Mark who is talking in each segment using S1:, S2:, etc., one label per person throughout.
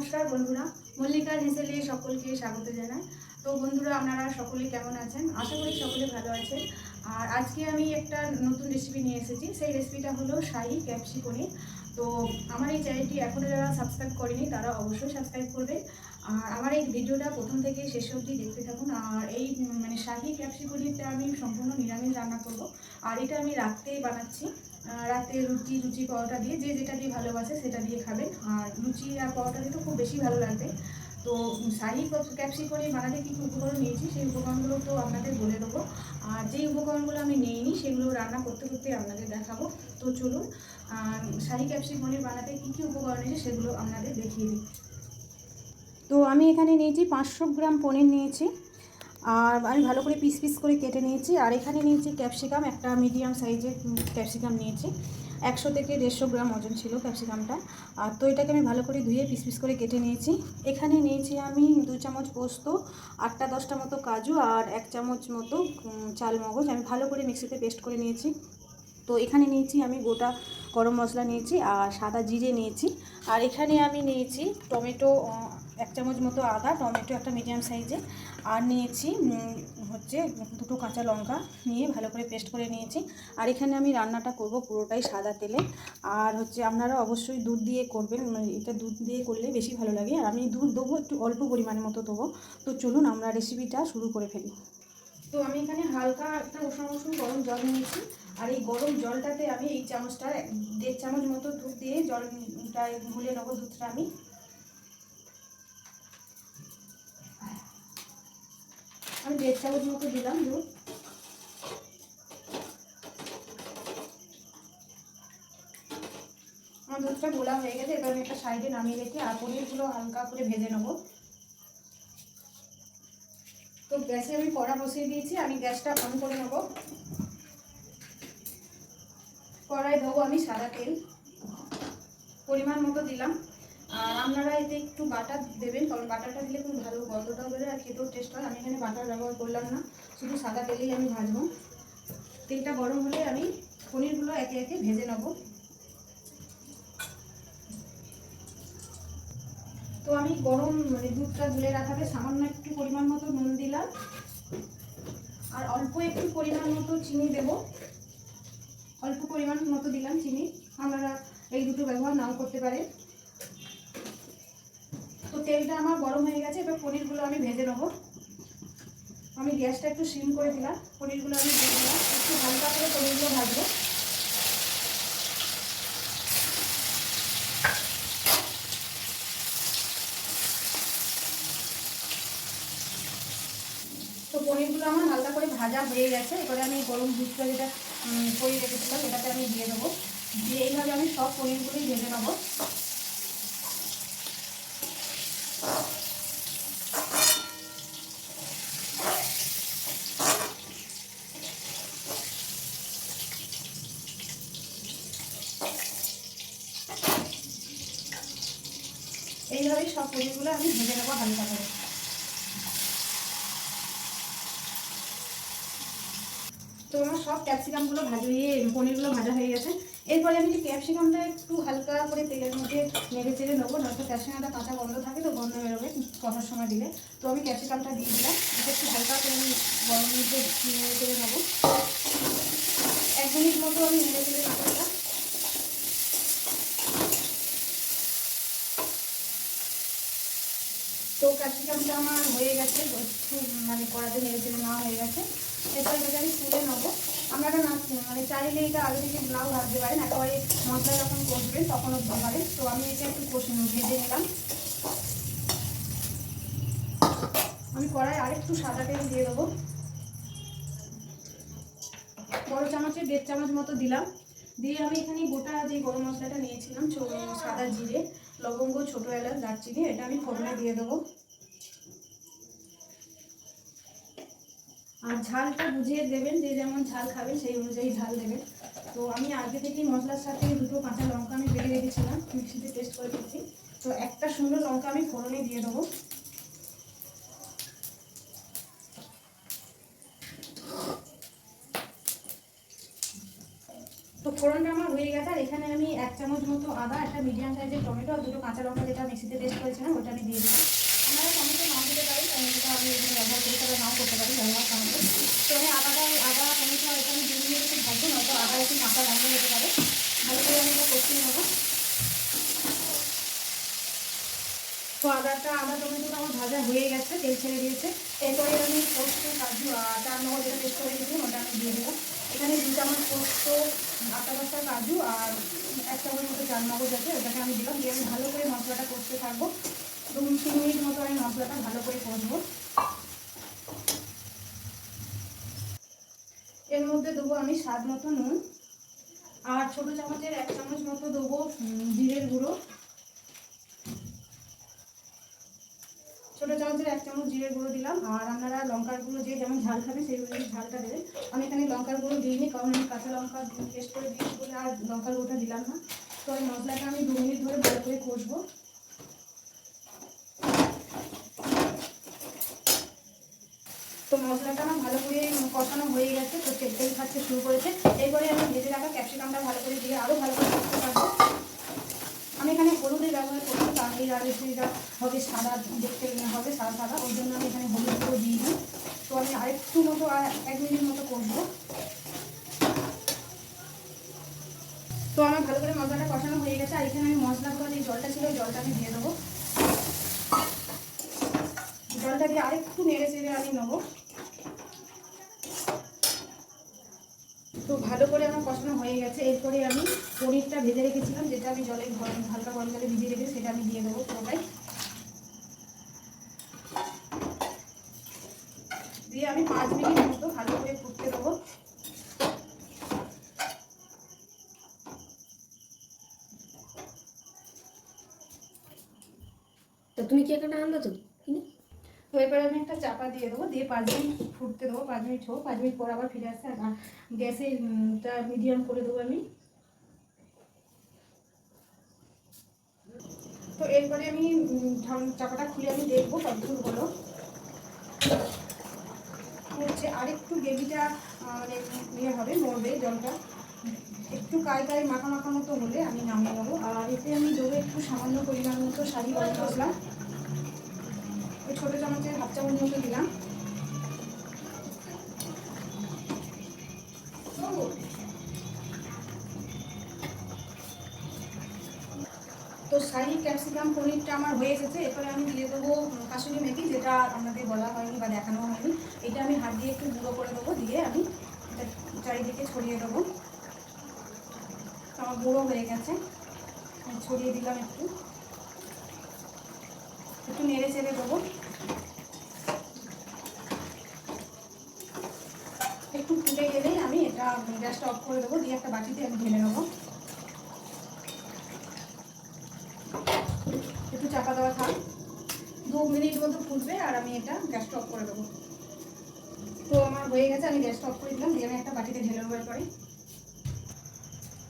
S1: নমস্কার বন্ধুরা মল্লিকার হেসেলে সকলকে স্বাগত জানাই। তো বন্ধুরা, আপনারা সকলে কেমন আছেন? আশা করি সকলে ভালো আছেন। আর আজকে আমি একটা নতুন রেসিপি নিয়ে এসেছি। সেই রেসিপিটা হলো শাহি ক্যাপসিকনি তো আমার এই চ্যানেলটি এখনও যারা সাবস্ক্রাইব করেনি, তারা অবশ্যই সাবস্ক্রাইব করবে। আর আমার এই ভিডিওটা প্রথম থেকে শেষ অবধি দেখতে থাকুন। আর এই মানে শাহি ক্যাপসিকনিটা আমি সম্পূর্ণ নিরামিষ রান্না করব। আর এটা আমি রাত্রেই বানাচ্ছি। রাতে রুটি, লুচি, পরোটা দিয়ে যে যেটা দিয়ে ভালোবাসে সেটা দিয়ে খাবেন আর লুচি আর পরোটা দিয়ে তো খুব বেশি ভালো লাগবে। তো শাহি ক্যাপসিকনি বানাতে কী কী উপকরণ নিয়েছি সেই উপকরণগুলো তো আপনাদের বলে দেবো। আর যেই উপকরণগুলো আমি নিইনি সেগুলো রান্না করতে করতে আপনাদের দেখাবো। তো চলুন শাহি ক্যাপসিকনি বানাতে কী কী উপকরণ নিয়েছি সেগুলো আপনাদের দেখিয়ে দিই। তো আমি এখানে নিয়েছি পাঁচশো গ্রাম পনির নিয়েছি। আর আমি ভালো করে পিস পিস করে কেটে নিয়েছি। আর এখানে নিয়েছি ক্যাপসিকাম, একটা মিডিয়াম সাইজের ক্যাপসিকাম নিয়েছি। একশো থেকে দেড়শো গ্রাম ওজন ছিল ক্যাপসিকামটা। আর তো এটাকে আমি ভালো করে ধুয়ে পিস পিস করে কেটে নিয়েছি। এখানে নিয়েছি আমি দু চামচ পোস্ত, আটটা দশটা মতো কাজু আর এক চামচ মতো চাল মগজ। আমি ভালো করে মিক্সিতে পেস্ট করে নিয়েছি। তো এখানে নিয়েছি আমি গোটা গরম মশলা নিয়েছি আর সাদা জিরে নিয়েছি। আর এখানে আমি নিয়েছি টমেটো এক চামচ মতো আদা, টমেটো একটা মিডিয়াম সাইজে। আর নিয়েছি হচ্ছে দুটো কাঁচা লঙ্কা নিয়ে ভালো করে পেস্ট করে নিয়েছি। আর এখানে আমি রান্নাটা করব পুরোটাই সাদা তেলে। আর হচ্ছে আপনারা অবশ্যই দুধ দিয়ে করবেন মানে এটা দুধ দিয়ে করলে বেশি ভালো লাগে। আর আমি দুধ দেবো, একটু অল্প পরিমাণে মতো দেবো। তো চলুন আমরা রেসিপিটা শুরু করে ফেলি। তো আমি এখানে হালকা একটা উষ্ণ উষ্ণ গরম জল নিয়েছি। আর এই গরম জলটাতে আমি এই চামচটা দেড় চামচ মতো দুধ দিয়ে জলটা গুলে নেব দুধটা আমি। আমি দেড় চামচ মতো দিলাম দুধ। আমার দুধটা গোলা হয়ে গেছে, এবার আমি একটা সাইডে নামিয়ে রেখে আর পনিরগুলো হালকা করে ভেজে নেব। তো গ্যাসে আমি কড়া বসিয়ে দিয়েছি, আমি গ্যাসটা অন করে নেব। কড়াই দেবো আমি সাদা তেল। পরিমাণ মতো দিলাম। আর আপনারা এতে একটু বাটার দেবেন, কারণ বাটারটা দিলে খুব ভালো গন্ধটাও বেরোয় আর খেতেও টেস্ট হয়। আমি এখানে বাটার ব্যবহার করলাম না, শুধু সাদা তেলেই আমি ভাজবো। তেলটা গরম হলে আমি পনিরগুলো একে একে ভেজে নেব। তো আমি গরম মানে দুধটা গুলে রাখাতে সামান্য একটু পরিমাণ মতো নুন দিলাম। আর অল্প একটু পরিমাণ মতো চিনি দেব। অল্প পরিমাণ মতো দিলাম চিনি। আপনারা এই দুটো ব্যবহার নাও করতে পারেন। তো তেলটা আমার গরম হয়ে গেছে, এবার পনিরগুলো আমি ভেজে নেব। আমি গ্যাসটা একটু সিম করে দিলাম, পনিরগুলো আমি ভেজে দিলাম একটু হালকা করে পনিরগুলো ভাজবো। তো পনিরগুলো আমার হালকা করে ভাজা হয়ে গেছে, এবারে আমি গরম দুধটা যেটা করে রেখেছিলাম, এটাতে আমি দিয়ে দেবো। দিয়ে এইভাবে আমি সব পনিরগুলোই ভেজে নেব। পনিরগুলো আমি ভেজে নেব হালকা করে। তো আমার সব ক্যাপসিকামগুলো ভাজা হয়ে, পনিরগুলো ভাজা হয়ে গেছে। এরপরে আমি যে ক্যাপসিকামটা একটু হালকা করে তেলের মধ্যে নেড়ে চেড়ে নেব, নয়তো ক্যাপসিকামটা কাঁচা গন্ধ থাকে তো গন্ধ বেরোবে কষার সময় দিলে। তো আমি ক্যাপসিকামটা দিয়ে দিলাম একটু হালকা করে আমি গরম মধ্যে নেড়ে চেড়ে নেব এক মিনিট মতো আমি নেড়ে চেড়ে নেব এটা তো ক্যাপসিকামটা আমার হয়ে গেছে, একটু মানে কড়াতে নেড়ে চেড়ে নেওয়া হয়ে গেছে। এরপর এটাকে আমি তুলে নেব। আপনারা না মানে চাইলে এটা আগে থেকে নাও ভাজতে পারেন, একেবারে মশলা যখন কষবেন তখনও পারেন তো আমি এটা একটু কষে ভেজে নিলাম। আমি কড়াই আরেকটু সাদা তেল দিয়ে দেবো। বড় চামচে দেড় চামচ মতো দিলাম। দিয়ে আমি এখানে গোটা যে গরম মশলাটা নিয়েছিলাম সাদা জিরে, লবঙ্গ, ছোটো এলাচ, দারচিনি, এটা আমি ফোড়নে দিয়ে দেবো। আর ঝালটা বুঝিয়ে দেবেন, যে যেমন ঝাল খাবেন সেই অনুযায়ী ঝাল দেবেন। তো আমি আগে থেকেই মশলার সাথে দুটো কাঁচা লঙ্কা আমি বেটে রেখেছিলাম, মিক্সিতে টেস্ট করে দিচ্ছি তো একটা সুন্দর লঙ্কা আমি ফোড়নে দিয়ে দেবো। তো ফোড়নটা আমার হয়ে গেছে, আর এখানে আমি এক চামচ মতো আদা, একটা মিডিয়াম সাইজের টমেটো আর দুটো কাঁচা লঙ্কা যেটা মিক্সিতে টেস্ট করেছিলাম, ওটা আমি দিয়ে দিলাম আপনারা টমেটো নাও দিতে পারি টমেটোটা আমি এখানে ব্যবহার করি তাহলে নাও করতে পারি ব্যবহার টমেটো তো আমি আদাটা, আদা টমেটো আমি দিয়ে দিয়ে একটু ভাজবো, নয়তো আদা একটু মাথা বন্ধ যেতে পারে। ভালো করে আমি এটা কষিয়ে নেব। তো আদাটা, আদা টমেটোটা আমার ভাজা হয়ে গেছে, তেল ছেড়ে দিয়েছে। এরপরে আমি পোস্ত, কাজু চার নম্বর যেটা পেস্ট করে দিয়েছিলাম ওটা আমি দিয়ে দেবো। এখানে দু চামচ পোস্ত আটটা দশটা কাজু আর এক চামচ মতো চার মগজ আছে, ওটাকে আমি দিলাম, দিয়ে আমি ভালো করে মশলাটা কষতে থাকব। দু তিন মিনিট মতো আমি মশলাটা ভালো করে কষবো। এর মধ্যে দেবো আমি স্বাদ মতো নুন। আর ছোটো চামচের এক চামচ মতো দেবো জিরের গুঁড়ো। ছোটো চামচের এক চামচ জিরের গুঁড়ো দিলাম। আর আপনারা লঙ্কার গুঁড়ো যে যেমন ঝাল খাবে সেই অনুযায়ী ঝালটা দেবেন। আমি এখানে লঙ্কার গুঁড়ো দিইনি, কারণ আমি কাঁচা লঙ্কা পেস্ট করে দিয়েছি বলে আর লঙ্কার গুঁড়োটা দিলাম না। তো এই মশলাটা আমি দু মিনিট ধরে ভালো করে কষবো। তো মশলাটা আমার ভালো করে কষানো হয়ে গেছে, তো তেল খাচ্ছে, শুরু করেছে। এরপরে আমি ভেজে রাখা ক্যাপসিকামটা ভালো করে দিয়ে আরও ভালো করে করতে পারব। আমি এখানে হলুদের ব্যবহার করছি, কারণ এই রেসিপিটা হবে সাদা, দেখতে হবে সাদা সাদা ওই জন্য আমি এখানে হলুদ গুঁড়ো দিই না তো আমি আরেকটু মতো আর এক মিনিট মতো করব তো আমার ভালো করে মশলাটা কষানো হয়ে গেছে, আর এখানে আমি মশলা করে যে জলটা ছিল, ওই জলটা আমি দিয়ে দেবো। জলটা দিয়ে আরেকটু নেড়ে চেড়ে আমি নেব তো ভালো করে আমার কষানো হয়ে গেছে। এরপরে আমি পনিরটা ভেজে রেখেছিলাম, যেটা আমি জলে হালকা গরম জলে ভিজিয়ে রেখে সেটা আমি দিয়ে দেবো পুরোটাই। দিয়ে আমি পাঁচ মিনিট মতো ভালো করে ফুটতে দেবো।
S2: তুমি কি একটা আনলো তো?
S1: তো এরপরে আমি একটা চাপা দিয়ে দেবো, দিয়ে পাঁচ মিনিট ফুটতে দেবো, পাঁচ মিনিট হোক, পাঁচ মিনিট পর আবার ফিরে আসছে, আর গ্যাসে মিডিয়াম করে দেবো আমি। তো এরপরে আমি চাপাটা খুলে আমি দেখব কতদূর হলো। হচ্ছে আরেকটু গ্রেভিটা মানে ইয়ে হবে মরবে জলটা। একটু কায় কাই মাখা মাখা মতো হলে আমি নামিয়ে নেব। আর এতে আমি দেবো একটু সামান্য পরিমাণ মতো শাড়ি গরম মশলা। ছোটো চামচের হাফ চামচ মতো দিলাম। তো শাড়ি ক্যাপসিকাম পনিরটা আমার হয়ে এসেছে। এরপরে আমি দিয়ে দেবো কাশুরি মেথি, যেটা আপনাদের বলা হয়নি বা দেখানো হয়নি। এটা আমি হাত দিয়ে একটু গুঁড়ো করে দেবো, দিয়ে আমি এটা চারিদিকে ছড়িয়ে দেবো। আমার গুঁড়ো হয়ে গেছে। ছড়িয়ে দিলাম একটু। একটু নেড়ে চেড়ে দেবো একটু ফুটে গেলেই আমি এটা গ্যাসটা অফ করে দেবো, দিয়ে একটা বাটিতে আমি ঢেলে নেব। একটু চাপা দেওয়া থাক। দু মিনিট মতো ফুটবে আর আমি এটা গ্যাসটা অফ করে দেবো। তো আমার হয়ে গেছে, আমি গ্যাসটা অফ করে দিলাম, দিয়ে আমি একটা বাটিতে ঢেলে নেব এরপরে।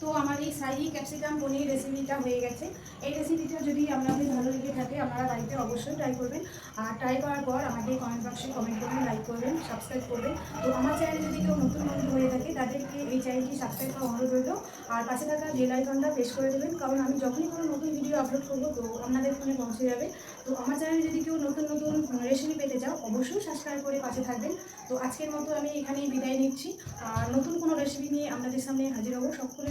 S1: তো আমার এই সাই ক্যাপসিকাম পনির রেসিপিটা হয়ে গেছে। এই রেসিপিটা যদি আপনাদের ভালো লেগে থাকে, আপনারা বাড়িতে অবশ্যই ট্রাই করবেন। আর ট্রাই করার পর আমাকে কমেন্ট বক্সে কমেন্ট করবেন লাইক করবেন সাবস্ক্রাইব করবেন। তো আমার চ্যানেলে যদি কেউ নতুন বন্ধু হয়ে থাকে, তাদেরকে এই চ্যানেলটি সাবস্ক্রাইব করা অনুরোধ রইল। আর পাশে থাকা বেল আইকনটা প্রেস করে দেবেন, কারণ আমি যখনই কোনো নতুন ভিডিও আপলোড করব, তো আপনাদের ফোনে পৌঁছে যাবে। তো আমার চ্যানেলে যদি কেউ নতুন নতুন রেসিপি পেতে চাও, অবশ্যই সাবস্ক্রাইব করে পাশে থাকবেন। তো আজকের মতো আমি এখানেই বিদায় নিচ্ছি। আর নতুন কোনো রেসিপি নিয়ে আপনাদের সামনে হাজির হব। সকলে